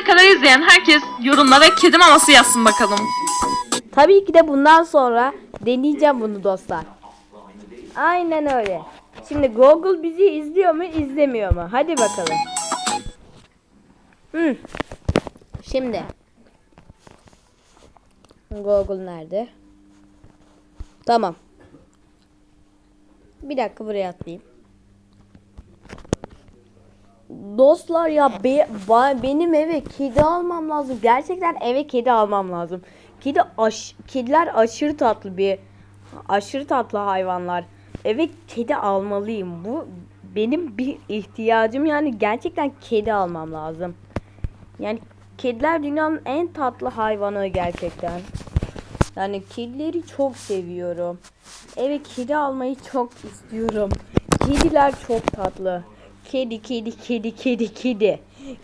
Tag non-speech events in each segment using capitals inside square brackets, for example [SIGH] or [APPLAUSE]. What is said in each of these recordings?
Buraya kadar izleyen herkes yorumlara kedi maması yazsın bakalım. Tabii ki de bundan sonra deneyeceğim bunu dostlar. Aynen öyle. Şimdi Google bizi izliyor mu izlemiyor mu? Hadi bakalım. Hmm. Şimdi. Google nerede? Tamam. Bir dakika buraya atlayayım. Dostlar ya be- ba- benim eve kedi almam lazım. Gerçekten eve kedi almam lazım. Kedi aş kediler aşırı tatlı bir aşırı tatlı hayvanlar. Eve kedi almalıyım. Bu benim bir ihtiyacım yani gerçekten kedi almam lazım. Yani kediler dünyanın en tatlı hayvanı gerçekten. Yani kedileri çok seviyorum. Eve kedi almayı çok istiyorum. Kediler çok tatlı. Kedi, kedi, kedi, kedi, kedi.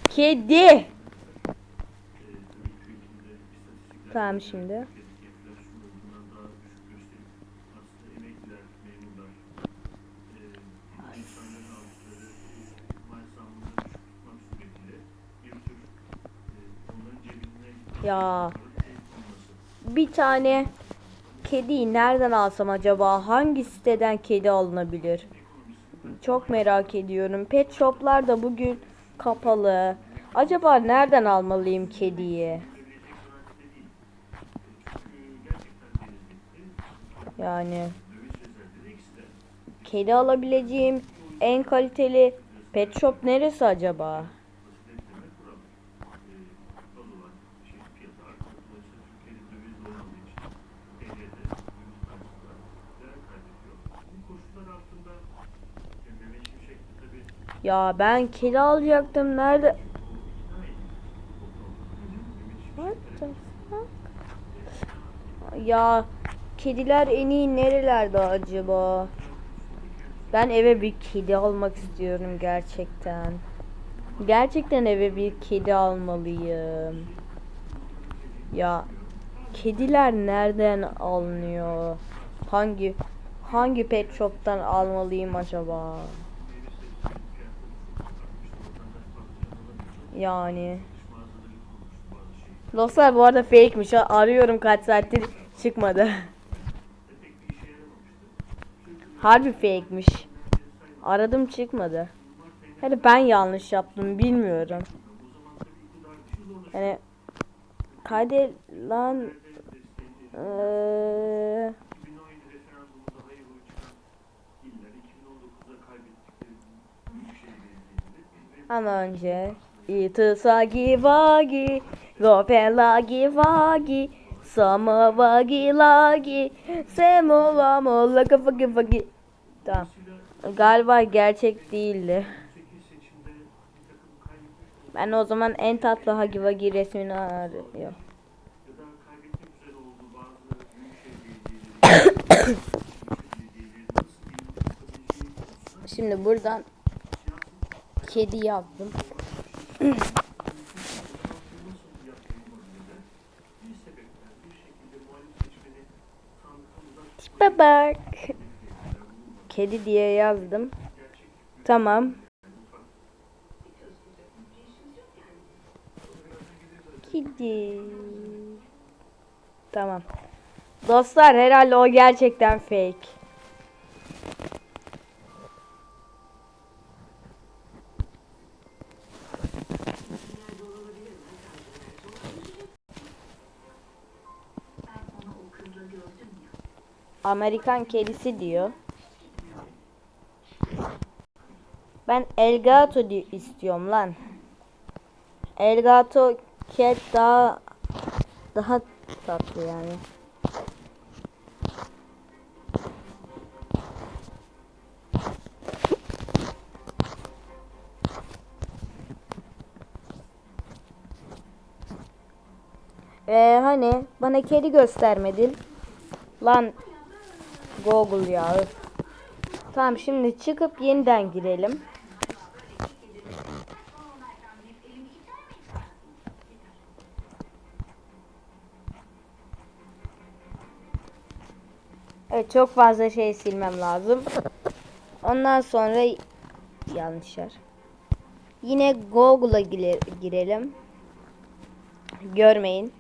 Kedi. Tamam şimdi. Ya bir tane kediyi nereden alsam acaba? Hangi siteden kedi alınabilir? Çok merak ediyorum. Pet shoplar da bugün kapalı. Acaba nereden almalıyım kediyi? Yani kedi alabileceğim en kaliteli pet shop neresi acaba? Ya ben kedi alacaktım. Nerede? Ya kediler en iyi nerelerde acaba? Ben eve bir kedi almak istiyorum gerçekten. Gerçekten eve bir kedi almalıyım. Ya kediler nereden alınıyor? Hangi hangi pet shop'tan almalıyım acaba? Yani. Dostlar bu arada fake'miş. Arıyorum kaç saattir çıkmadı. Harbi fake'miş. Aradım çıkmadı. Hadi ben yanlış yaptım bilmiyorum. Yani kaydet lan eee, ama önce İtısagi vagi Gopelagi vagi Sama vagi lagi Semo lamo laka fagi fagi Tamam. Galiba gerçek değildi. Ben o zaman en tatlı Hagi Vagi resmini arıyorum. Şimdi buradan kedi yaptım. Tipe bak. Kedi diye yazdım. Tamam. Kedi. Tamam. Dostlar herhalde o gerçekten fake. Amerikan kedisi diyor. Ben Elgato di- istiyorum lan. Elgato cat daha daha tatlı yani. Ee, hani bana kedi göstermedin. Lan Google ya. öf. Tamam şimdi çıkıp yeniden girelim. Evet çok fazla şey silmem lazım. Ondan sonra yanlış yer. Yine Google'a gire- girelim. görmeyin.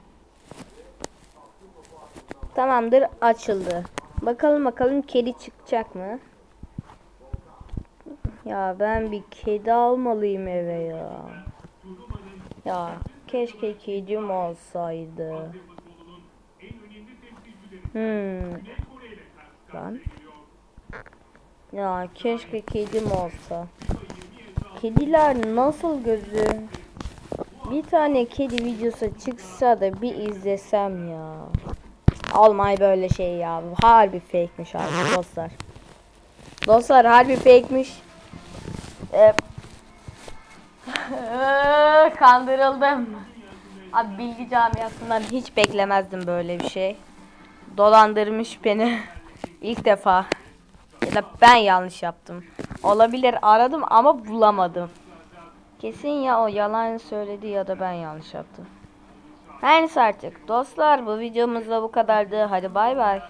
Tamamdır açıldı. Bakalım bakalım kedi çıkacak mı? Ya ben bir kedi almalıyım eve ya. Ya keşke kedim olsaydı. Hmm. Lan. Ya keşke kedim olsa. Kediler nasıl gözü? Bir tane kedi videosu çıksa da bir izlesem ya. Almay böyle şey ya. Harbi fake'miş abi dostlar. Dostlar harbi fake'miş. Ee, [LAUGHS] Kandırıldım. Abi bilgi camiasından hiç beklemezdim böyle bir şey. Dolandırmış beni. [LAUGHS] İlk defa. Ya da ben yanlış yaptım. Olabilir aradım ama bulamadım. Kesin ya o yalan söyledi ya da ben yanlış yaptım. Her neyse artık. Dostlar bu videomuz da bu kadardı. Hadi bay bay.